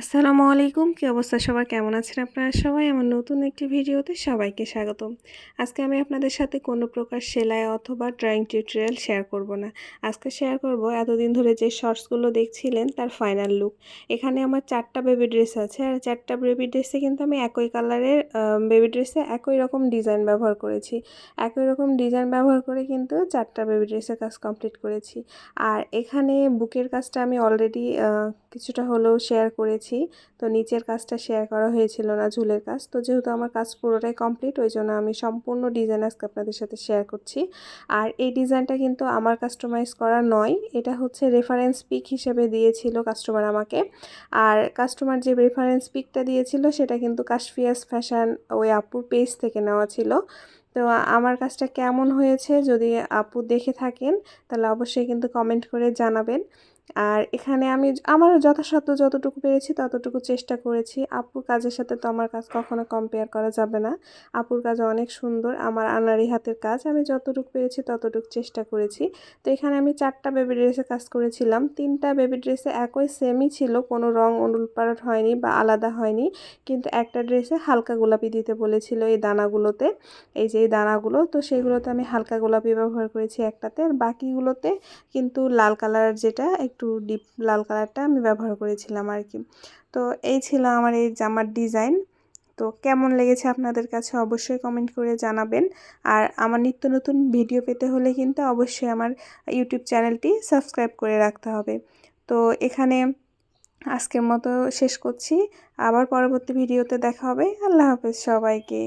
আসসালামু আলাইকুম, কী অবস্থা সবার? কেমন আছেন আপনারা সবাই? আমার নতুন একটি ভিডিওতে সবাইকে স্বাগতম। আজকে আমি আপনাদের সাথে কোনো প্রকার সেলাই অথবা ড্রয়িং টিউটোরিয়াল শেয়ার করব না। আজকে শেয়ার করব এতদিন ধরে যে শর্টসগুলো দেখছিলেন তার ফাইনাল লুক এখানে আমার চারটা বেবি ড্রেস আছে আর চারটা বেবি ড্রেসে কিন্তু আমি একই কালারের বেবি ড্রেসে একই রকম ডিজাইন ব্যবহার করেছি। একই রকম ডিজাইন ব্যবহার করে কিন্তু চারটা বেবি ড্রেসের কাজ কমপ্লিট করেছি। আর এখানে বুকের কাজটা আমি অলরেডি কিছুটা হলেও শেয়ার করেছি। তো নিচের কাজটা শেয়ার করা হয়েছিল না, ঝুলের কাজ। তো যেহেতু আমার কাজ পুরোটাই কমপ্লিট ওই জন্য আমি সম্পূর্ণ ডিজাইন আজকে আপনাদের সাথে শেয়ার করছি। আর এই ডিজাইনটা কিন্তু আমার কাস্টমাইজ করা নয়, এটা হচ্ছে রেফারেন্স পিক হিসেবে দিয়েছিল কাস্টমার আমাকে। আর কাস্টমার যে রেফারেন্স পিকটা দিয়েছিল, সেটা কিন্তু কাশফিয়াস ফ্যাশন ওই আপুর পেজ থেকে নেওয়া ছিল। তো আমার কাজটা কেমন হয়েছে যদি আপু দেখে থাকেন, তাহলে অবশ্যই কিন্তু কমেন্ট করে জানাবেন। আর এখানে আমি আমার যথাসাধ্য যতটুকু পেরেছি ততটুকু চেষ্টা করেছি। আপুর কাজের সাথে তো আমার কাজ কখনো কম্পেয়ার করা যাবে না। আপুর কাজ অনেক সুন্দর, আমার আনারি হাতের কাজ। আমি যতটুকু পেরেছি ততটুকু চেষ্টা করেছি। তো এখানে আমি চারটা বেবি ড্রেসে কাজ করেছিলাম। তিনটা বেবি ড্রেসে একই সেমই ছিল, কোনো রং অনুলপালট হয়নি বা আলাদা হয়নি। কিন্তু একটা ড্রেসে হালকা গোলাপি দিতে বলেছিল এই দানাগুলোতে, এই যে এই দানাগুলো। তো সেগুলোতে আমি হালকা গোলাপি ব্যবহার করেছি একটাতে। আর বাকিগুলোতে কিন্তু লাল কালার যেটা একটু ডিপ লাল কালারটা আমি ব্যবহার করেছিলাম আর কি তো এই ছিল আমার এই জামার ডিজাইন তো কেমন লেগেছে আপনাদের কাছে অবশ্যই কমেন্ট করে জানাবেন। আর আমার নিত্য নতুন ভিডিও পেতে হলে কিন্তু অবশ্যই আমার ইউটিউব চ্যানেলটি সাবস্ক্রাইব করে রাখতে হবে। তো এখানে আজকের মতো শেষ করছি। আবার পরবর্তী ভিডিওতে দেখা হবে। আল্লাহ হাফেজ সবাইকে।